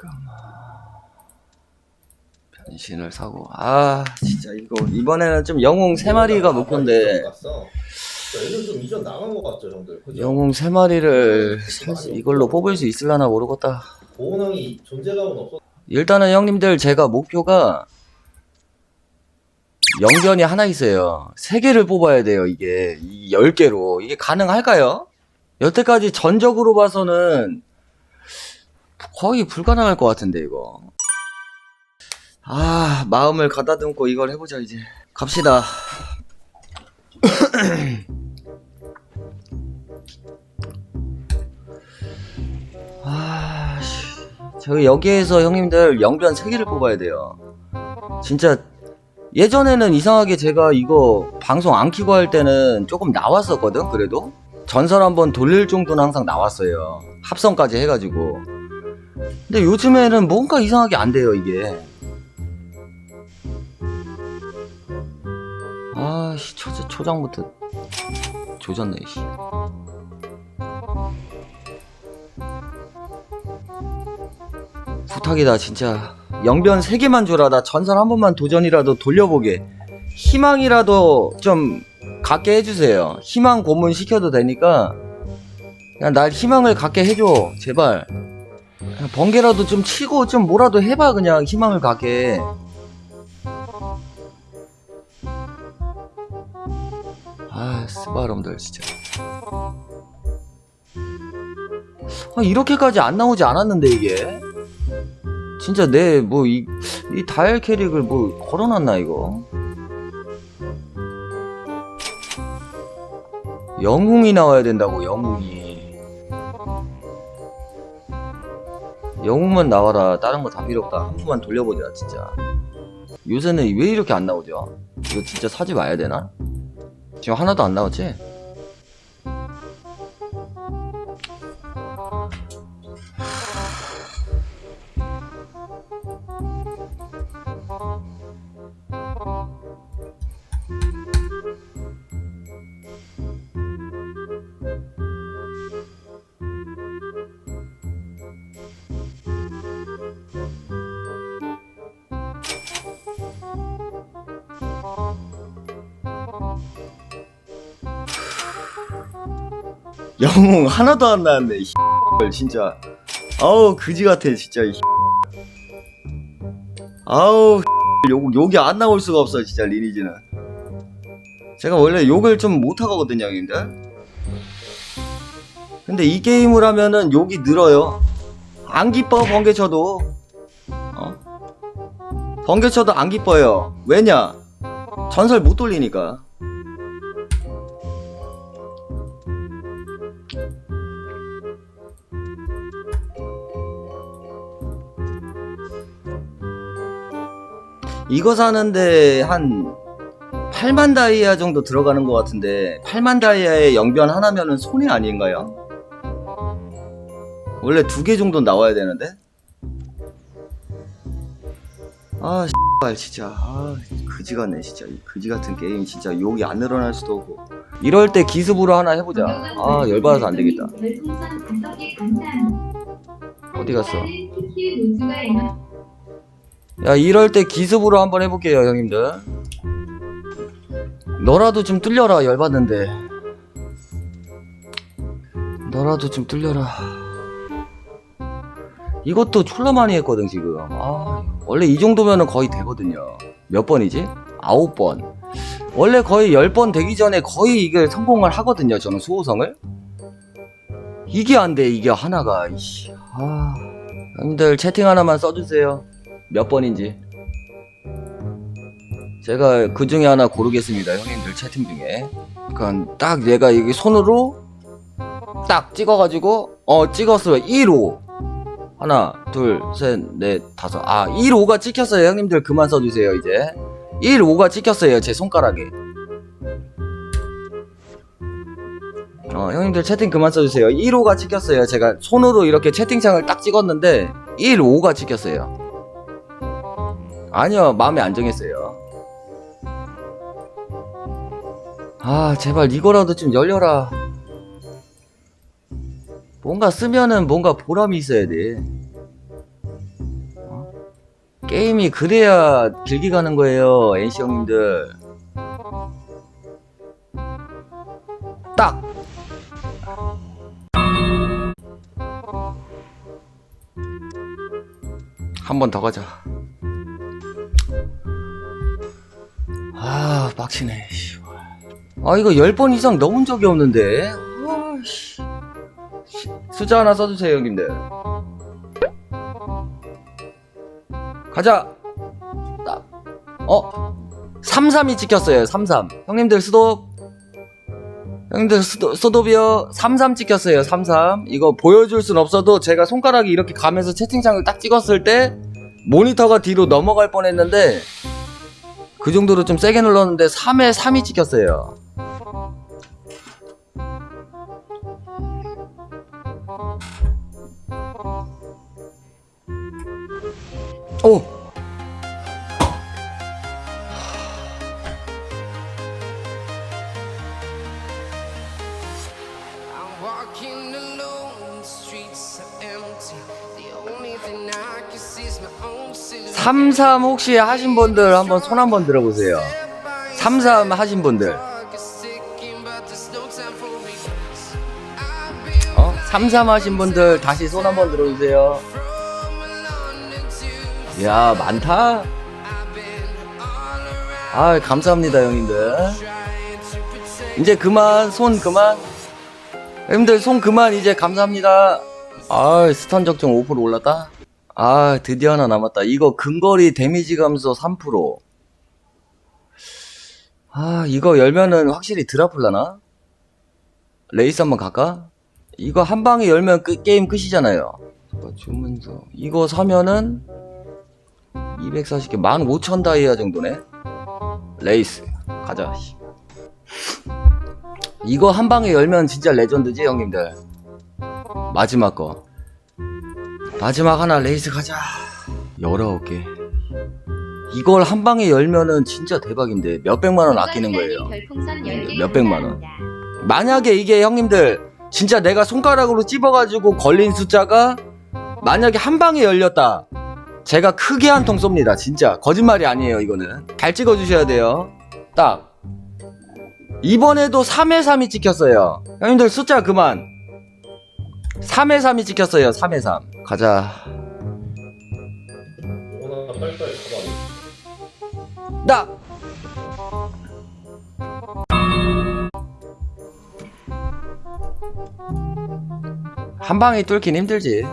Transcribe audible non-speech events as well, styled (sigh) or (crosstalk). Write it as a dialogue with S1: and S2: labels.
S1: 잠깐만. 변신을 사고. 아, 진짜 이거 이번에는 좀 영웅 세 마리가 목표인데.
S2: 얘는 좀 이전 나간 것 같죠, 형들. 그죠?
S1: 영웅 세 마리를 살 수- 이걸로 뽑을 수 있을라나 모르겠다.
S2: 보호왕이 존재감은 없어.
S1: 일단은 형님들 제가 목표가 영변이 하나 있어요. 세 개를 뽑아야 돼요. 이게 이 10개로 이게 가능할까요? 여태까지 전적으로 봐서는 거의 불가능할 것 같은데 이거. 아 마음을 가다듬고 이걸 해보자 이제. 갑시다. (clears throat) 아, 씨. 저희 여기에서 형님들 영변 3개를 뽑아야 돼요. 진짜 예전에는 이상하게 제가 이거 방송 안 키고 할 때는 조금 나왔었거든 그래도 전설 한번 돌릴 정도는 항상 나왔어요 합성까지 해가지고 근데 요즘에는 뭔가 이상하게 안 돼요 이게. 아씨 초, 초장부터 조졌네 씨. 부탁이다 진짜. 영변 3개만 줘라. 나 전설 한 번만 도전이라도 돌려보게. 희망이라도 좀 갖게 해주세요. 희망 고문 시켜도 되니까. 그냥 날 희망을 갖게 해줘 제발 번개라도 좀 치고 좀 뭐라도 해봐 그냥 희망을 갖게. 아 스바람들 진짜. 아, 이렇게까지 안 나오지 않았는데 이게. 진짜 내 뭐 이 이 다이얼 캐릭을 뭐 걸어놨나 이거? 영웅이 나와야 된다고 영웅이 영웅만 나와라 다른 거 다 필요 없다. 한 푼만 돌려보자 진짜. 요새는 왜 이렇게 안 나오죠? 이거 진짜 사지 마야 되나? 지금 하나도 안 나왔지 영웅 하나도 안 나왔네 이 진짜. 아우 그지 같아 진짜 이 아우 욕, 욕이 안 나올 수가 없어 진짜 리니지는. 제가 원래 욕을 좀 못하거든요 형님들. 근데 이 게임을 하면은 욕이 늘어요. 안 기뻐 번개쳐도. 어? 번개쳐도 안 기뻐요. 왜냐? 전설 못 돌리니까 이거 사는데 한 8만 다이아 정도 들어가는 것 같은데 8만 다이아에 영변 하나면은 손해 아닌가요? 원래 두 개 정도 나와야 되는데? 아 씨발 진짜 아 그지 같네 진짜 이 그지 같은 게임 진짜 욕이 안 늘어날 수도 없고 이럴 때 기습으로 하나 해보자. 아 열받아서 안 되겠다. 어디 갔어? 야 이럴 때 기습으로 한번 해볼게요 형님들. 너라도 좀 뚫려라 열받는데. 너라도 좀 뚫려라. 이것도 졸라 많이 했거든 지금. 아 원래 이 정도면은 거의 되거든요. 몇 번이지? 아홉 번 원래 거의 열번 되기 전에 거의 이게 성공을 하거든요 저는 수호성을. 이게 안 돼 이게 하나가 이씨. 아 형님들 채팅 하나만 써주세요. 몇 번인지. 제가 그 중에 하나 고르겠습니다 형님들 채팅 중에. 그러니까 딱 내가 이게 손으로 딱 찍어가지고 어 찍었어요. 1호. 하나 둘 셋 넷 다섯. 아 1호가 찍혔어요. 형님들 그만 써주세요 이제 1호가 찍혔어요 제 손가락에. 어 형님들 채팅 그만 써주세요. 1호가 찍혔어요. 제가 손으로 이렇게 채팅창을 딱 찍었는데 1호가 찍혔어요. 아니요 마음에 안 정했어요. 아 제발 이거라도 좀 열려라. 뭔가 쓰면은 뭔가 보람이 있어야 돼 게임이 그래야 길게 가는 거예요 NC 형님들. 딱! 한 번 더 가자. 아 빡치네 씨. 아 이거 10번 이상 넣은 적이 없는데? 아씨. 숫자 하나 써주세요 형님들 가자. 딱. 어? 33이 찍혔어요 33 형님들 스톱 형님들 스톱, 스톱이요. 33 찍혔어요 33 이거 보여줄 순 없어도 제가 손가락이 이렇게 가면서 채팅창을 딱 찍었을 때 모니터가 뒤로 넘어갈 뻔했는데 그 정도로 좀 세게 눌렀는데 3에 3이 찍혔어요 33 혹시 하신 분들 한번 손 한번 들어보세요 33 하신 분들 어? 33 하신 분들 다시 손 한번
S3: to
S1: 야 많다 아 감사합니다 형님들. 이제 그만 손 그만 형님들 손 그만 이제 감사합니다 아 스턴 적정 5% 올랐다 아 드디어 하나 남았다 이거 근거리 데미지 감소 3%. 아 이거 열면은 확실히 드라플라나? 레이스 한번 갈까? 이거 한 방에 열면 끝, 게임 끝이잖아요 잠깐, 주문서 이거 사면은 240개 15,000 다이아 정도네 레이스 가자 씨. 이거 한 방에 열면 진짜 레전드지 형님들 마지막 거 마지막 하나 레이스 가자. 19개. 이걸 한 방에 열면은 진짜 대박인데 몇 백만 원 아끼는 거예요. 몇 백만 원. 만약에 이게 형님들 진짜 내가 손가락으로 찝어가지고 걸린 숫자가 만약에 한 방에 열렸다. 제가 크게 한 통 쏩니다 진짜. 거짓말이 아니에요 이거는. 잘 찍어주셔야 돼요. 딱. 이번에도 3회 3이 찍혔어요. 형님들 숫자 그만. 3회 3이 찍혔어요 3회 3 가자
S2: 하나 빨리빨리 가봐.
S1: 딱한 방에 뚫긴 힘들지